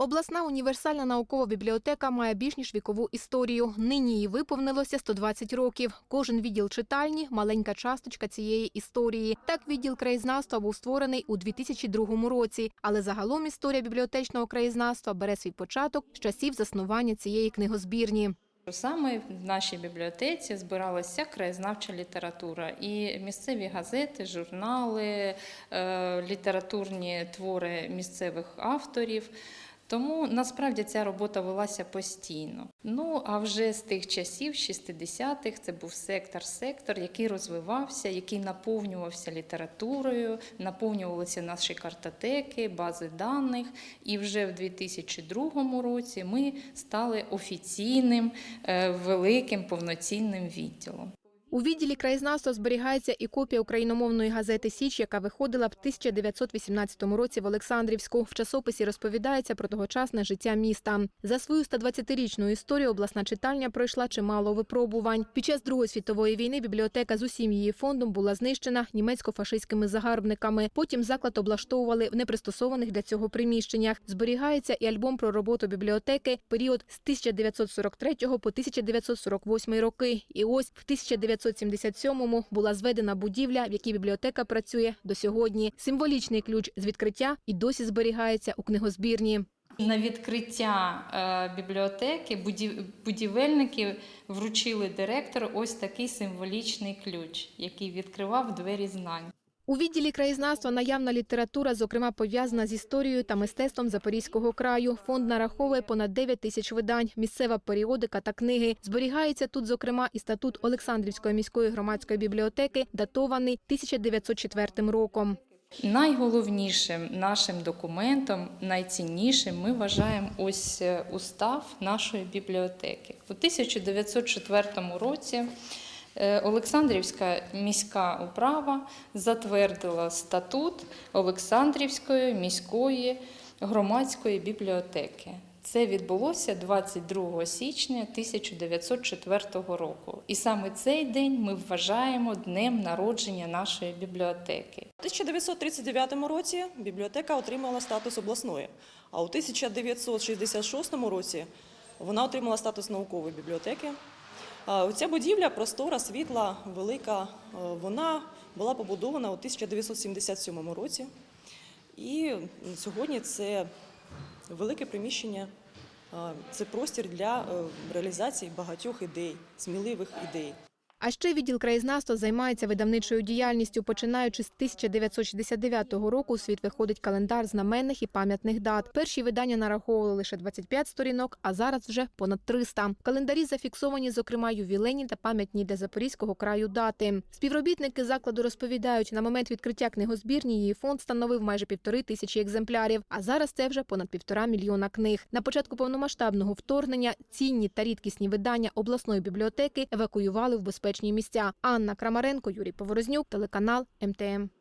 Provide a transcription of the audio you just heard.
Обласна універсальна наукова бібліотека має більш ніж вікову історію. Нині їй виповнилося 120 років. Кожен відділ читальні – маленька часточка цієї історії. Так, відділ краєзнавства був створений у 2002 році. Але загалом історія бібліотечного краєзнавства бере свій початок з часів заснування цієї книгозбірні. Саме в нашій бібліотеці збиралася краєзнавча література і місцеві газети, журнали, е, літературні твори місцевих авторів. Тому насправді ця робота велася постійно. Ну а вже з тих часів, 60-х, це був сектор-сектор, який розвивався, який наповнювався літературою, наповнювалися наші картотеки, бази даних. І вже в 2002 році ми стали офіційним е, великим повноцінним відділом. У відділі краєзнавства зберігається і копія україномовної газети Січ, яка виходила в 1918 році в Олександрівську. В часописі розповідається про тогочасне життя міста. За свою 120-річну історію обласна читальня пройшла чимало випробувань. Під час Другої світової війни бібліотека з усім її фондом була знищена німецько-фашистськими загарбниками. Потім заклад облаштовували в непристосованих для цього приміщеннях. Зберігається і альбом про роботу бібліотеки період з 1943 по 1948 роки. І ось в 1977-му була зведена будівля, в якій бібліотека працює до сьогодні. Символічний ключ з відкриття і досі зберігається у книгозбірні. На відкриття е, бібліотеки будівельники вручили директору ось такий символічний ключ, який відкривав двері знань. У відділі краєзнавства наявна література, зокрема пов'язана з історією та мистецтвом Запорізького краю. Фонд нараховує понад 9 тисяч видань, місцева періодика та книги. Зберігається тут, зокрема, і статут Олександрівської міської громадської бібліотеки, датований 1904 роком. Найголовнішим нашим документом, найціннішим, ми вважаємо ось е, устав нашої бібліотеки. У 1904 році Олександрівська міська управа затвердила статут Олександрівської міської громадської бібліотеки. Це відбулося 22 січня 1904 року. І саме цей день ми вважаємо днем народження нашої бібліотеки. У 1939 році бібліотека отримала статус обласної, а у 1966 році вона отримала статус наукової бібліотеки. А Ця будівля простора, світла, велика. е, Вона була побудована у 1977 році. І сьогодні це велике приміщення, це простір для е, реалізації багатьох ідей, сміливих ідей. А ще відділ краєзнавства займається видавничою діяльністю. Починаючи з 1969 року у світ виходить календар знаменних і пам'ятних дат. Перші видання нараховували лише 25 сторінок, а зараз вже понад 300. В календарі зафіксовані, зокрема, ювілейні та пам'ятні для Запорізького краю дати. Співробітники закладу розповідають, на момент відкриття книгозбірні її фонд становив майже півтори тисячі екземплярів, а зараз це вже понад півтора мільйона книг. На початку повномасштабного вторгнення цінні та рідкісні видання обласної бібліотеки евакуювали в безпечні місця. Анна Крамаренко, Юрій Поворознюк, телеканал МТМ.